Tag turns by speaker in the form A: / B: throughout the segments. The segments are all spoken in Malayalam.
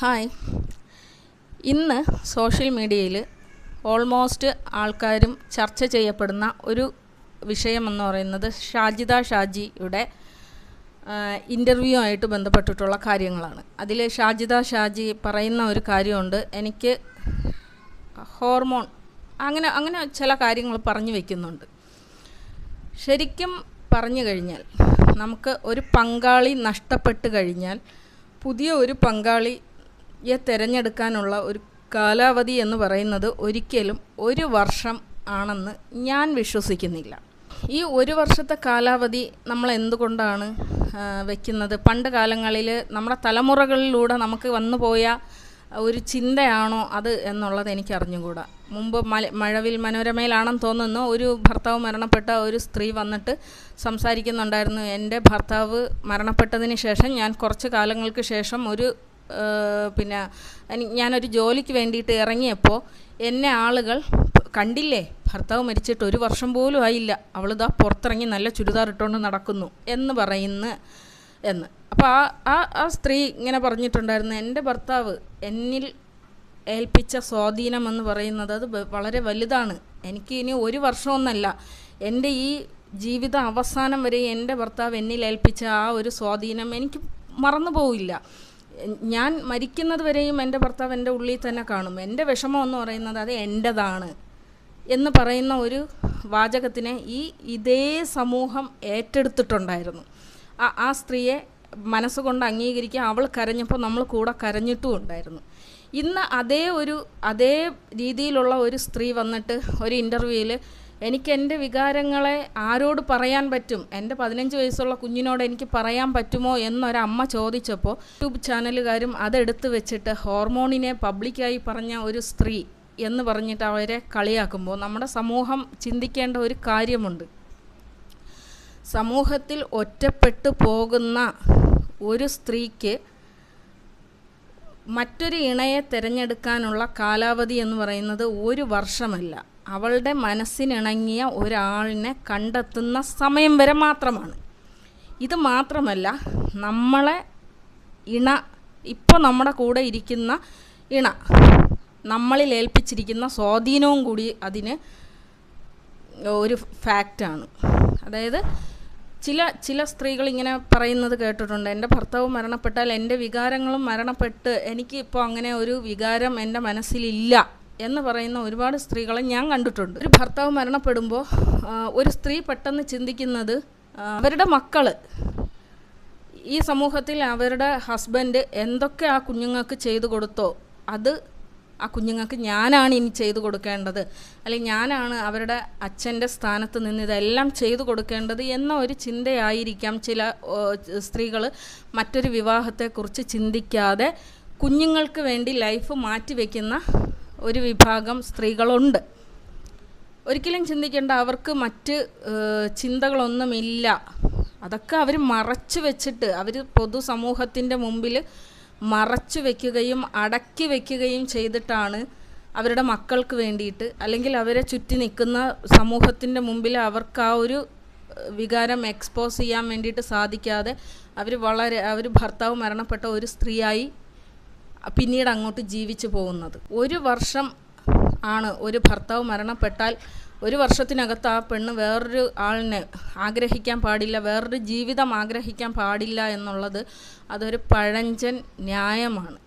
A: ഹായ്. ഇന്ന് സോഷ്യൽ മീഡിയയിൽ ഓൾമോസ്റ്റ് ആൾക്കാരും ചർച്ച ചെയ്യപ്പെടുന്ന ഒരു വിഷയമെന്ന് പറയുന്നത് ഷാജിദ ഷാജിയുടെ ഇന്റർവ്യൂ ആയിട്ട് ബന്ധപ്പെട്ടിട്ടുള്ള കാര്യങ്ങളാണ്. അതിൽ ഷാജിദ ഷാജി പറയുന്ന ഒരു കാര്യമുണ്ട്. എനിക്ക് ഹോർമോൺ അങ്ങനെ അങ്ങനെ ചില കാര്യങ്ങൾ പറഞ്ഞു വയ്ക്കുന്നുണ്ട് ശരിക്കും പറഞ്ഞു കഴിഞ്ഞാൽ നമുക്ക് ഒരു പങ്കാളി നഷ്ടപ്പെട്ട് കഴിഞ്ഞാൽ പുതിയ ഒരു പങ്കാളിയെ തിരഞ്ഞെടുക്കാനുള്ള ഒരു കാലാവധി എന്ന് പറയുന്നത് ഒരിക്കലും ഒരു വർഷം ആണെന്ന് ഞാൻ വിശ്വസിക്കുന്നില്ല. ഈ ഒരു വർഷത്തെ കാലാവധി നമ്മൾ എന്തുകൊണ്ടാണ് വെക്കുന്നത്? പണ്ട് കാലങ്ങളിൽ നമ്മുടെ തലമുറകളിലൂടെ നമുക്ക് വന്നു പോയ ഒരു ചിന്തയാണോ അത് എന്നുള്ളത് എനിക്ക് അറിഞ്ഞുകൂടാ മുമ്പ് മല മഴവിൽ മനോരമയിലാണെന്ന് തോന്നുന്നു ഒരു ഭർത്താവ് മരണപ്പെട്ട ഒരു സ്ത്രീ വന്നിട്ട് സംസാരിക്കുന്നുണ്ടായിരുന്നു എന്റെ ഭർത്താവ് മരണപ്പെട്ടതിന് ശേഷം ഞാൻ കുറച്ച് കാലങ്ങൾക്ക് ശേഷം ഒരു പിന്നെ ഞാനൊരു ജോലിക്ക് വേണ്ടിയിട്ട് ഇറങ്ങിയപ്പോൾ എന്നെ ആളുകൾ കണ്ടില്ലേ? ഭർത്താവ് മരിച്ചിട്ട് ഒരു വർഷം പോലും ആയില്ല. അവളിതാ പുറത്തിറങ്ങി നല്ല ചുരിദാർ ഇട്ടുകൊണ്ട് നടക്കുന്നു എന്ന് പറയുന്ന എന്ന്. അപ്പോൾ ആ ആ ആ സ്ത്രീ ഇങ്ങനെ പറഞ്ഞിട്ടുണ്ടായിരുന്നു എന്റെ ഭർത്താവ് എന്നിൽ ഏൽപ്പിച്ച സ്വാധീനം എന്ന് പറയുന്നത് അത് വളരെ വലുതാണ്. എനിക്ക് ഇനി ഒരു വർഷമൊന്നല്ല. എന്റെ ഈ ജീവിത അവസാനം വരെ എന്റെ ഭർത്താവ് എന്നിൽ ഏൽപ്പിച്ച ആ ഒരു സ്വാധീനം എനിക്ക് മറന്നു പോവില്ല ഞാൻ മരിക്കുന്നത് വരെയും എന്റെ ഭർത്താവ് എന്റെ ഉള്ളിൽ തന്നെ കാണും. എന്റെ വിഷമം എന്ന് പറയുന്നത് അത് എന്റെതാണ് എന്ന് പറയുന്ന ഒരു വാചകത്തിനെ ഈ ഇതേ സമൂഹം ഏറ്റെടുത്തിട്ടുണ്ടായിരുന്നു. ആ ആ സ്ത്രീയെ മനസ്സുകൊണ്ട് അംഗീകരിക്കുക അവൾ കരഞ്ഞപ്പോൾ നമ്മൾ കൂടെ കരഞ്ഞിട്ടും ഉണ്ടായിരുന്നു. ഇന്ന് അതേ ഒരു അതേ രീതിയിലുള്ള ഒരു സ്ത്രീ വന്നിട്ട് ഒരു ഇന്റർവ്യൂവിൽ എനിക്ക് എന്റെ വികാരങ്ങളെ ആരോട് പറയാൻ പറ്റും? എന്റെ പതിനഞ്ച് വയസ്സുള്ള കുഞ്ഞിനോട് എനിക്ക് പറയാൻ പറ്റുമോ എന്നൊരമ്മ ചോദിച്ചപ്പോൾ യൂട്യൂബ് ചാനലുകാരും അതെടുത്ത് വെച്ചിട്ട് ഹോർമോണിനെ പബ്ലിക്കായി പറഞ്ഞ ഒരു സ്ത്രീ എന്ന് പറഞ്ഞിട്ട് അവരെ കളിയാക്കുമ്പോൾ നമ്മുടെ സമൂഹം ചിന്തിക്കേണ്ട ഒരു കാര്യമുണ്ട്. സമൂഹത്തിൽ ഒറ്റപ്പെട്ടു പോകുന്ന ഒരു സ്ത്രീക്ക് മറ്റൊരു ഇണയെ തിരഞ്ഞെടുക്കാനുള്ള കാലാവധി എന്ന് പറയുന്നത് ഒരു വർഷമല്ല. അവളുടെ മനസ്സിനിണങ്ങിയ ഒരാളിനെ കണ്ടെത്തുന്ന സമയം വരെ മാത്രമാണ്. ഇത് മാത്രമല്ല നമ്മളെ ഇണ ഇപ്പോൾ നമ്മുടെ കൂടെ ഇരിക്കുന്ന ഇണ നമ്മളിൽ ഏൽപ്പിച്ചിരിക്കുന്ന സ്വാധീനവും കൂടി അതിന് ഒരു ഫാക്റ്റാണ് അതായത് ചില ചില സ്ത്രീകൾ ഇങ്ങനെ പറയുന്നത് കേട്ടിട്ടുണ്ട്. എന്റെ ഭർത്താവ് മരണപ്പെട്ടാൽ എന്റെ വികാരങ്ങളും മരണപ്പെട്ട് എനിക്ക് ഇപ്പോൾ അങ്ങനെ ഒരു വികാരം എന്റെ മനസ്സിലില്ല. എന്ന് പറയുന്ന ഒരുപാട് സ്ത്രീകളെ ഞാൻ കണ്ടിട്ടുണ്ട്. ഒരു ഭർത്താവ് മരണപ്പെടുമ്പോൾ ഒരു സ്ത്രീ പെട്ടെന്ന് ചിന്തിക്കുന്നത് അവരുടെ മക്കൾ ഈ സമൂഹത്തിൽ അവരുടെ ഹസ്ബൻഡ് എന്തൊക്കെ ആ കുഞ്ഞുങ്ങൾക്ക് ചെയ്തു കൊടുത്തോ അത് ആ കുഞ്ഞുങ്ങൾക്ക് ഞാനാണ് ഇനി ചെയ്തു കൊടുക്കേണ്ടത്. അല്ലെങ്കിൽ ഞാനാണ് അവരുടെ അച്ഛന്റെ സ്ഥാനത്ത് നിന്ന് ഇതെല്ലാം ചെയ്തു കൊടുക്കേണ്ടത് എന്ന ഒരു ചിന്തയായിരിക്കാം ചില സ്ത്രീകൾ മറ്റൊരു വിവാഹത്തെക്കുറിച്ച് ചിന്തിക്കാതെ കുഞ്ഞുങ്ങൾക്ക് വേണ്ടി ലൈഫ് മാറ്റിവെക്കുന്ന ഒരു വിഭാഗം സ്ത്രീകളുണ്ട്. ഒരിക്കലും ചിന്തിക്കേണ്ട അവർക്ക് മറ്റ് ചിന്തകളൊന്നുമില്ല. അതൊക്കെ അവർ മറച്ചു വെച്ചിട്ട് അവർ പൊതുസമൂഹത്തിന്റെ മുമ്പിൽ മറച്ചു വയ്ക്കുകയും അടക്കി വയ്ക്കുകയും ചെയ്തിട്ടാണ് അവരുടെ മക്കൾക്ക് വേണ്ടിയിട്ട് അല്ലെങ്കിൽ അവരെ ചുറ്റി നിൽക്കുന്ന സമൂഹത്തിന്റെ മുമ്പിൽ അവർക്ക് ആ ഒരു വികാരം എക്സ്പോസ് ചെയ്യാൻ വേണ്ടിയിട്ട് സാധിക്കാതെ അവർ വളരെ അവർ ഭർത്താവ് മരണപ്പെട്ട ഒരു സ്ത്രീയായി പിന്നീട് അങ്ങോട്ട് ജീവിച്ചു പോകുന്നത്. ഒരു വർഷം ആണ് ഒരു ഭർത്താവ് മരണപ്പെട്ടാൽ ഒരു വർഷത്തിനകത്ത് ആ പെണ്ണ് വേറൊരു ആളിനെ ആഗ്രഹിക്കാൻ പാടില്ല വേറൊരു ജീവിതം ആഗ്രഹിക്കാൻ പാടില്ല എന്നുള്ളത് അതൊരു പഴഞ്ചൻ ന്യായമാണ്.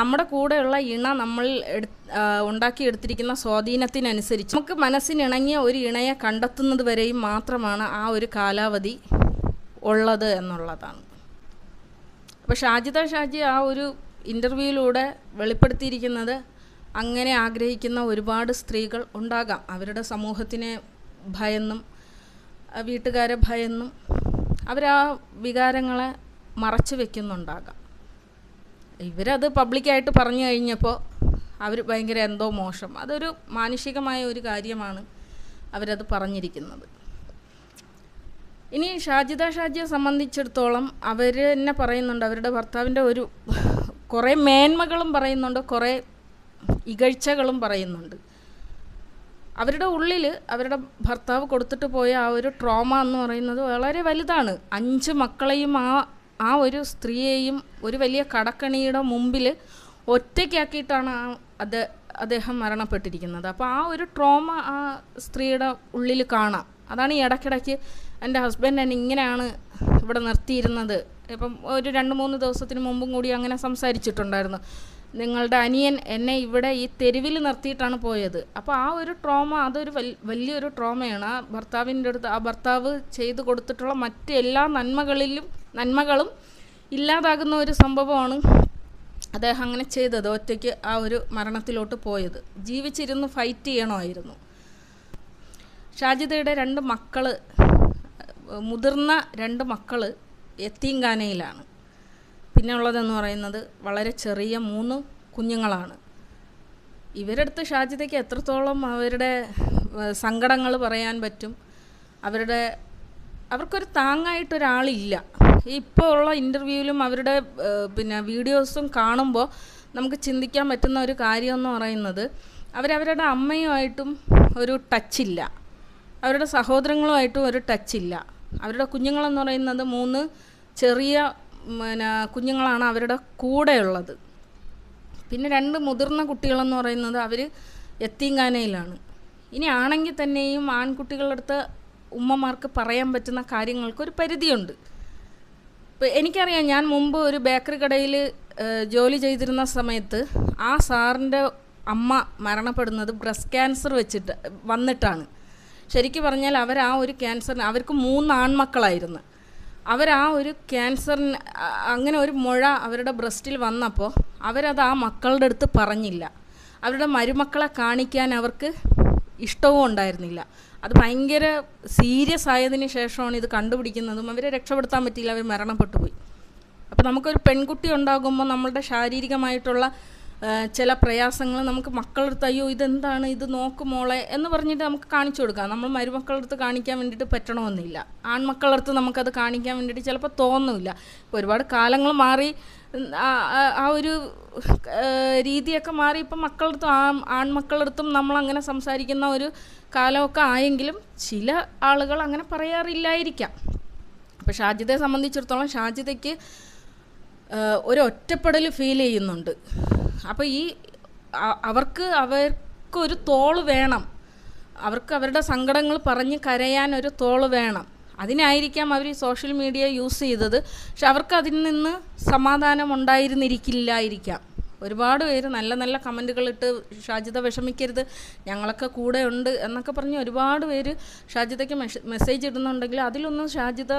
A: നമ്മുടെ കൂടെയുള്ള ഇണ നമ്മൾ ഉണ്ടാക്കിയെടുത്തിരിക്കുന്ന സ്വാധീനത്തിനനുസരിച്ച് നമുക്ക് മനസ്സിനിണങ്ങിയ ഒരു ഇണയെ കണ്ടെത്തുന്നത് വരെയും മാത്രമാണ് ആ ഒരു കാലാവധി ഉള്ളത് എന്നുള്ളതാണ്. അപ്പോൾ ഷാജിദ ഷാജി ആ ഒരു ഇന്റർവ്യൂവിലൂടെ വെളിപ്പെടുത്തിയിരിക്കുന്നത് അങ്ങനെ ആഗ്രഹിക്കുന്ന ഒരുപാട് സ്ത്രീകൾ ഉണ്ടാകാം. അവരുടെ സമൂഹത്തിനെ ഭയന്നും വീട്ടുകാരെ ഭയന്നും അവരാ വികാരങ്ങളെ മറച്ചു വെക്കുന്നുണ്ടാകാം. ഇവരത് പബ്ലിക്കായിട്ട് പറഞ്ഞു കഴിഞ്ഞപ്പോൾ അവർ ഭയങ്കര എന്തോ മോശം. അതൊരു മാനുഷികമായ ഒരു കാര്യമാണ് അവരത് പറഞ്ഞിരിക്കുന്നത്. ഇനി ഷാജിദ ഷാജിയെ സംബന്ധിച്ചിടത്തോളം അവർ തന്നെ പറയുന്നുണ്ട്. അവരുടെ ഭർത്താവിന്റെ ഒരു കുറേ മേന്മകളും പറയുന്നുണ്ട്. കുറേ ഇകഴ്ചകളും പറയുന്നുണ്ട്. അവരുടെ ഉള്ളിൽ അവരുടെ ഭർത്താവ് കൊടുത്തിട്ട് പോയ ആ ഒരു ട്രോമ എന്ന് പറയുന്നത് വളരെ വലുതാണ്. അഞ്ച് മക്കളെയും ആ ആ ഒരു സ്ത്രീയെയും ഒരു വലിയ കടക്കണിയുടെ മുമ്പിൽ ഒറ്റയ്ക്കാക്കിയിട്ടാണ് ആ അത് അദ്ദേഹം മരണപ്പെട്ടിരിക്കുന്നത്. അപ്പോൾ ആ ഒരു ട്രോമ ആ സ്ത്രീയുടെ ഉള്ളിൽ കാണാം. അതാണ് ഈ ഇടയ്ക്കിടയ്ക്ക് എന്റെ ഹസ്ബൻഡ് എന്നെ ഇങ്ങനെയാണ് ഇവിടെ നിർത്തിയിരുന്നത്. ഇപ്പം ഒരു രണ്ട് മൂന്ന് ദിവസത്തിന് മുമ്പും കൂടി അങ്ങനെ സംസാരിച്ചിട്ടുണ്ടായിരുന്നു. നിങ്ങളുടെ അനിയൻ എന്നെ ഇവിടെ ഈ തെരുവിൽ നിർത്തിയിട്ടാണ് പോയത്. അപ്പോൾ ആ ഒരു ട്രോമ അതൊരു വലിയൊരു ട്രോമയാണ് ആ ഭർത്താവിന്റെ അടുത്ത് ആ ഭർത്താവ് ചെയ്തു കൊടുത്തിട്ടുള്ള മറ്റ് എല്ലാ നന്മകളിലും നന്മകളും ഇല്ലാതാകുന്ന ഒരു സംഭവമാണ് അദ്ദേഹം അങ്ങനെ ചെയ്തത് ഒറ്റയ്ക്ക് ആ ഒരു മരണത്തിലോട്ട് പോയത്. ജീവിച്ചിരുന്ന് ഫൈറ്റ് ചെയ്യണമായിരുന്നു. ഷാജിദയുടെ രണ്ട് മക്കൾ മുതിർന്ന രണ്ട് മക്കൾ എത്തീങ്കാനയിലാണ്. പിന്നെ ഉള്ളതെന്ന് പറയുന്നത് വളരെ ചെറിയ മൂന്ന് കുഞ്ഞുങ്ങളാണ്. ഇവരടുത്ത് ഷാജിദയ്ക്ക് എത്രത്തോളം അവരുടെ സങ്കടങ്ങൾ പറയാൻ പറ്റും അവരുടെ അവർക്കൊരു താങ്ങായിട്ടൊരാളില്ല. ഇപ്പോൾ ഉള്ള ഇന്റർവ്യൂവിലും അവരുടെ പിന്നെ വീഡിയോസും കാണുമ്പോൾ നമുക്ക് ചിന്തിക്കാൻ പറ്റുന്ന ഒരു കാര്യം എന്ന് പറയുന്നത് അവരവരുടെ അമ്മയുമായിട്ടും ഒരു ടച്ചില്ല. അവരുടെ സഹോദരങ്ങളുമായിട്ടും ഒരു ടച്ചില്ല അവരുടെ കുഞ്ഞുങ്ങളെന്ന് പറയുന്നത് മൂന്ന് ചെറിയ പിന്നെ കുഞ്ഞുങ്ങളാണ് അവരുടെ കൂടെയുള്ളത്. പിന്നെ രണ്ട് മുതിർന്ന കുട്ടികളെന്ന് പറയുന്നത് അവർ എത്തീങ്കാനയിലാണ്. ഇനി ആണെങ്കിൽ തന്നെയും ആൺകുട്ടികളുടെ അടുത്ത് ഉമ്മമാർക്ക് പറയാൻ പറ്റുന്ന കാര്യങ്ങൾക്ക് ഒരു പരിധിയുണ്ട്. ഇപ്പം എനിക്കറിയാം ഞാൻ മുമ്പ് ഒരു ബേക്കറി കടയിൽ ജോലി ചെയ്തിരുന്ന സമയത്ത് ആ സാറിന്റെ അമ്മ മരണപ്പെടുന്നത് ബ്രസ്റ്റ് ക്യാൻസർ വെച്ചിട്ട് വന്നിട്ടാണ്. ശരിക്കും പറഞ്ഞാൽ അവർ ആ ഒരു ക്യാൻസറിന് അവർക്ക് മൂന്ന് ആൺമക്കളായിരുന്നു അവർ ആ ഒരു ക്യാൻസറിന് അങ്ങനെ ഒരു മുഴ അവരുടെ ബ്രസ്റ്റിൽ വന്നപ്പോൾ അവരത് ആ മക്കളുടെ അടുത്ത് പറഞ്ഞില്ല. അവരുടെ മരുമക്കളെ കാണിക്കാൻ അവർക്ക് ഇഷ്ടവും ഉണ്ടായിരുന്നില്ല. അത് ഭയങ്കര സീരിയസ് ആയതിനു ശേഷമാണ് ഇത് കണ്ടുപിടിക്കുന്നതും അവരെ രക്ഷപ്പെടുത്താൻ പറ്റിയില്ല അവർ മരണപ്പെട്ടു പോയി. അപ്പോൾ നമുക്കൊരു പെൺകുട്ടി ഉണ്ടാകുമ്പോൾ നമ്മളുടെ ശാരീരികമായിട്ടുള്ള ചില പ്രയാസങ്ങൾ നമുക്ക് മക്കളുടെ അടുത്ത് അയ്യോ ഇതെന്താണ്? ഇത് നോക്ക് മോളെ എന്ന് പറഞ്ഞിട്ട് നമുക്ക് കാണിച്ചു കൊടുക്കാം. നമ്മൾ മരുമക്കളുടെ അടുത്ത് കാണിക്കാൻ വേണ്ടിയിട്ട് പറ്റണമെന്നില്ല. ആൺമക്കളുടെ അടുത്ത് നമുക്കത് കാണിക്കാൻ വേണ്ടിയിട്ട് ചിലപ്പോൾ തോന്നുന്നില്ല. ഒരുപാട് കാലങ്ങൾ മാറി ആ ഒരു രീതിയൊക്കെ മാറി ഇപ്പം മക്കളുടെ അടുത്തും ആ ആൺമക്കളുടെ അടുത്തും നമ്മൾ അങ്ങനെ സംസാരിക്കുന്ന ഒരു കാലമൊക്കെ ആയെങ്കിലും ചില ആളുകൾ അങ്ങനെ പറയാറില്ലായിരിക്കാം. അപ്പോൾ ഷാജിദയെ സംബന്ധിച്ചിടത്തോളം ഷാജിദയ്ക്ക് ഒരു ഒറ്റപ്പെടൽ ഫീൽ ചെയ്യുന്നുണ്ട്. അപ്പോൾ ഈ അവർക്ക് അവർക്കൊരു തോൾ വേണം. അവർക്ക് അവരുടെ സങ്കടങ്ങൾ പറഞ്ഞ് കരയാൻ ഒരു തോൾ വേണം. അതിനായിരിക്കാം അവർ ഈ സോഷ്യൽ മീഡിയ യൂസ് ചെയ്തത്. പക്ഷെ അവർക്ക് അതിൽ നിന്ന് സമാധാനം ഉണ്ടായിരുന്നിരിക്കില്ലായിരിക്കാം. ഒരുപാട് പേര് നല്ല നല്ല കമന്റുകൾ ഇട്ട് ഷാജിദ വിഷമിക്കരുത് ഞങ്ങളൊക്കെ കൂടെ ഉണ്ട് എന്നൊക്കെ പറഞ്ഞ് ഒരുപാട് പേര് ഷാജിതയ്ക്ക് മെസ്സേജ് ഇടുന്നുണ്ടെങ്കിൽ അതിലൊന്നും ഷാജിത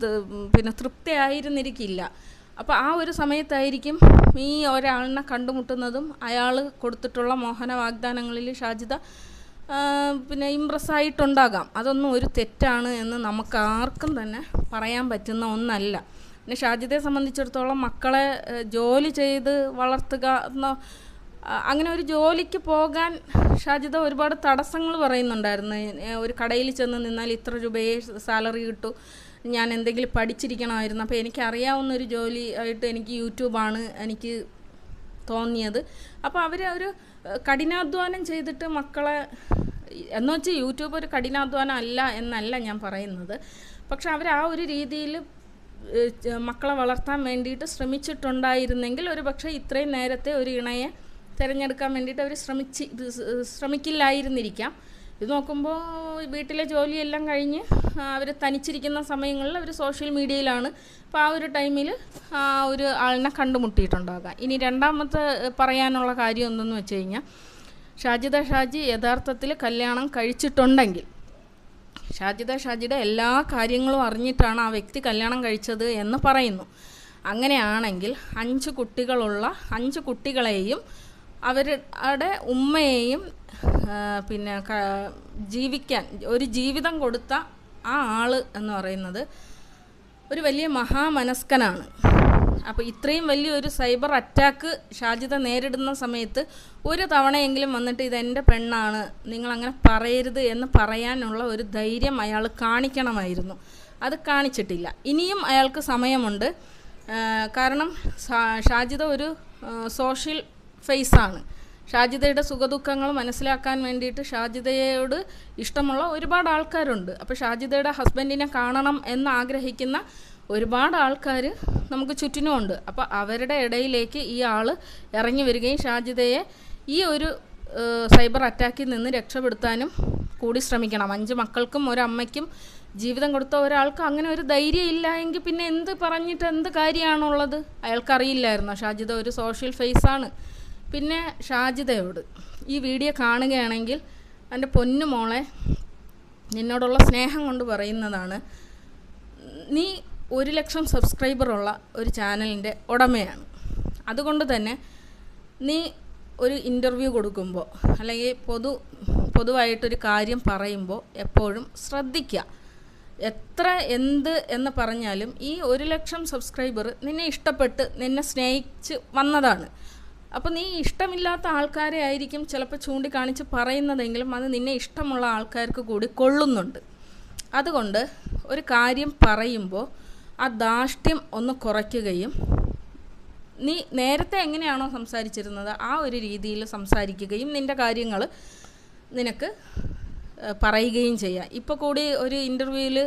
A: പിന്നെ പിന്നെ തൃപ്തിയായിരുന്നിരിക്കില്ല. അപ്പോൾ ആ ഒരു സമയത്തായിരിക്കും ഈ ഒരാളിനെ കണ്ടുമുട്ടുന്നതും അയാൾ കൊടുത്തിട്ടുള്ള മോഹന വാഗ്ദാനങ്ങളിൽ ഷാജിദ പിന്നെ ഇമ്പ്രസ്സായിട്ടുണ്ടാകാം അതൊന്നും ഒരു തെറ്റാണ് എന്ന് നമുക്ക് ആർക്കും തന്നെ പറയാൻ പറ്റുന്ന ഒന്നല്ല. പിന്നെ ഷാജിദയെ സംബന്ധിച്ചിടത്തോളം മക്കളെ ജോലി ചെയ്ത് വളർത്തുക എന്നോ അങ്ങനെ ഒരു ജോലിക്ക് പോകാൻ ഷാജിദ ഒരുപാട് തടസ്സങ്ങൾ പറയുന്നുണ്ടായിരുന്നു. ഒരു കടയിൽ ചെന്ന് നിന്നാൽ ഇത്ര രൂപയെ സാലറി കിട്ടൂ. ഞാൻ എന്തെങ്കിലും പഠിച്ചിരിക്കണമായിരുന്നു. അപ്പോൾ എനിക്ക് അറിയാവുന്ന ഒരു ജോലി ആയിട്ട് എനിക്ക് യൂട്യൂബാണ് എനിക്ക് തോന്നിയത്. അപ്പോൾ അവർ ഒരു കഠിനാധ്വാനം ചെയ്തിട്ട് മക്കളെ എന്ന് വെച്ചാൽ യൂട്യൂബ് ഒരു കഠിനാധ്വാനം അല്ല എന്നല്ല ഞാൻ പറയുന്നത്. പക്ഷെ അവർ ആ ഒരു രീതിയിൽ മക്കളെ വളർത്താൻ വേണ്ടിയിട്ട് ശ്രമിച്ചിട്ടുണ്ടായിരുന്നെങ്കിൽ ഒരു പക്ഷേ ഇത്രയും നേരത്തെ ഒരു ഇണയെ തിരഞ്ഞെടുക്കാൻ വേണ്ടിയിട്ട് അവർ ശ്രമിച്ച് ശ്രമിക്കില്ലായിരുന്നിരിക്കാം. ഇത് നോക്കുമ്പോൾ വീട്ടിലെ ജോലിയെല്ലാം കഴിഞ്ഞ് അവർ തനിച്ചിരിക്കുന്ന സമയങ്ങളിൽ അവർ സോഷ്യൽ മീഡിയയിലാണ്. അപ്പോൾ ആ ഒരു ടൈമിൽ ആ ഒരു ആളിനെ കണ്ടുമുട്ടിയിട്ടുണ്ടാകാം. ഇനി രണ്ടാമത്തെ പറയാനുള്ള കാര്യം എന്തെന്ന് വെച്ച് കഴിഞ്ഞാൽ ഷാജിദ ഷാജി യഥാർത്ഥത്തിൽ കല്യാണം കഴിച്ചിട്ടുണ്ടെങ്കിൽ ഷാജിദ ഷാജിയുടെ എല്ലാ കാര്യങ്ങളും അറിഞ്ഞിട്ടാണ് ആ വ്യക്തി കല്യാണം കഴിച്ചത് എന്ന് പറയുന്നു. അങ്ങനെയാണെങ്കിൽ അഞ്ച് കുട്ടികളുള്ള അഞ്ച് കുട്ടികളെയും അവരുടെ ഉമ്മയെയും പിന്നെ ജീവിക്കാൻ ഒരു ജീവിതം കൊടുത്ത ആ ആൾ എന്ന് പറയുന്നത് ഒരു വലിയ മഹാമനസ്കനാണ്. അപ്പോൾ ഇത്രയും വലിയൊരു സൈബർ അറ്റാക്ക് ഷാജിത നേരിടുന്ന സമയത്ത് ഒരു തവണയെങ്കിലും വന്നിട്ട് ഇതെന്റെ പെണ്ണാണ് നിങ്ങളങ്ങനെ പറയരുത് എന്ന് പറയാനുള്ള ഒരു ധൈര്യം അയാൾ കാണിക്കണമായിരുന്നു. അത് കാണിച്ചിട്ടില്ല. ഇനിയും അയാൾക്ക് സമയമുണ്ട്. കാരണം ഷാജിത ഒരു സോഷ്യൽ ഫേസാണ്. ഷാജിദയുടെ സുഖദുഃഖങ്ങൾ മനസ്സിലാക്കാൻ വേണ്ടിയിട്ട് ഷാജിതയോട് ഇഷ്ടമുള്ള ഒരുപാട് ആൾക്കാരുണ്ട്. അപ്പോൾ ഷാജിതയുടെ ഹസ്ബൻഡിനെ കാണണം എന്ന് ആഗ്രഹിക്കുന്ന ഒരുപാട് ആൾക്കാർ നമുക്ക് ചുറ്റിനുമുണ്ട് അപ്പോൾ അവരുടെ ഇടയിലേക്ക് ഈ ആൾ ഇറങ്ങി വരികയും ഷാജിതയെ ഈ ഒരു സൈബർ അറ്റാക്കിൽ നിന്ന് രക്ഷപ്പെടുത്താനും കൂടി ശ്രമിക്കണം. അഞ്ച് മക്കൾക്കും ഒരമ്മയ്ക്കും ജീവിതം കൊടുത്ത ഒരാൾക്ക് അങ്ങനെ ഒരു ധൈര്യം ഇല്ല എങ്കിൽ പിന്നെ എന്ത് പറഞ്ഞിട്ട് എന്ത് കാര്യമാണുള്ളത്? അയാൾക്കറിയില്ലായിരുന്നു? ഷാജിദ ഒരു സോഷ്യൽ ഫേസാണ് പിന്നെ ഷാജിതയോട്. ഈ വീഡിയോ കാണുകയാണെങ്കിൽ എന്റെ പൊന്നു മോളെ നിന്നോടുള്ള സ്നേഹം കൊണ്ട് പറയുന്നതാണ് നീ ഒരു ലക്ഷം സബ്സ്ക്രൈബറുള്ള ഒരു ചാനലിന്റെ ഉടമയാണ്. അതുകൊണ്ട് തന്നെ നീ ഒരു ഇന്റർവ്യൂ കൊടുക്കുമ്പോൾ അല്ലെങ്കിൽ പൊതു പൊതുവായിട്ടൊരു കാര്യം പറയുമ്പോൾ എപ്പോഴും ശ്രദ്ധിക്കുക. എത്ര എന്ത് എന്ന് പറഞ്ഞാലും ഈ ഒരു ലക്ഷം സബ്സ്ക്രൈബർ നിന്നെ ഇഷ്ടപ്പെട്ട് നിന്നെ സ്നേഹിച്ച് വന്നതാണ്. അപ്പോൾ നീ ഇഷ്ടമില്ലാത്ത ആൾക്കാരെ ആയിരിക്കും ചിലപ്പോൾ ചൂണ്ടിക്കാണിച്ച് പറയുന്നതെങ്കിലും അത് നിന്നെ ഇഷ്ടമുള്ള ആൾക്കാർക്ക് കൂടി കൊള്ളുന്നുണ്ട്. അതുകൊണ്ട് ഒരു കാര്യം പറയുമ്പോൾ ആ ധാഷ്ട്യം ഒന്ന് കുറയ്ക്കുകയും നീ നേരത്തെ എങ്ങനെയാണോ സംസാരിച്ചിരുന്നത് ആ ഒരു രീതിയിൽ സംസാരിക്കുകയും നിന്റെ കാര്യങ്ങൾ നിനക്ക് പറയുകയും ചെയ്യാം. ഇപ്പോൾ കൂടി ഒരു ഇന്റർവ്യൂവിൽ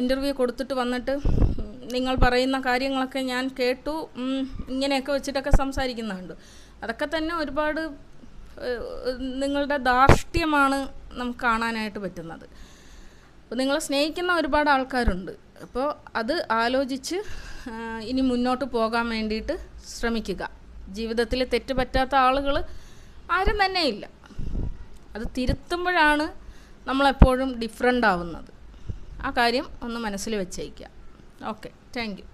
A: ഇന്റർവ്യൂ കൊടുത്തിട്ട് വന്നിട്ട് നിങ്ങൾ പറയുന്ന കാര്യങ്ങളൊക്കെ ഞാൻ കേട്ടു. ഇങ്ങനെയൊക്കെ വെച്ചിട്ടൊക്കെ സംസാരിക്കുന്നുണ്ട്. അതൊക്കെ തന്നെ ഒരുപാട് നിങ്ങളുടെ ധാർഷ്ട്യമാണ് നമുക്ക് കാണാനായിട്ട് പറ്റുന്നത്. അപ്പോൾ നിങ്ങളെ സ്നേഹിക്കുന്ന ഒരുപാട് ആൾക്കാരുണ്ട്. അപ്പോൾ അത് ആലോചിച്ച് ഇനി മുന്നോട്ട് പോകാൻ വേണ്ടിയിട്ട് ശ്രമിക്കുക. ജീവിതത്തിൽ തെറ്റ് പറ്റാത്ത ആളുകൾ ആരും തന്നെ ഇല്ല അത് തിരുത്തുമ്പോഴാണ് നമ്മളെപ്പോഴും ഡിഫറെന്റ് ആവുന്നത്. ആ കാര്യം ഒന്ന് മനസ്സിൽ വെച്ചേക്കുക. okay thank you.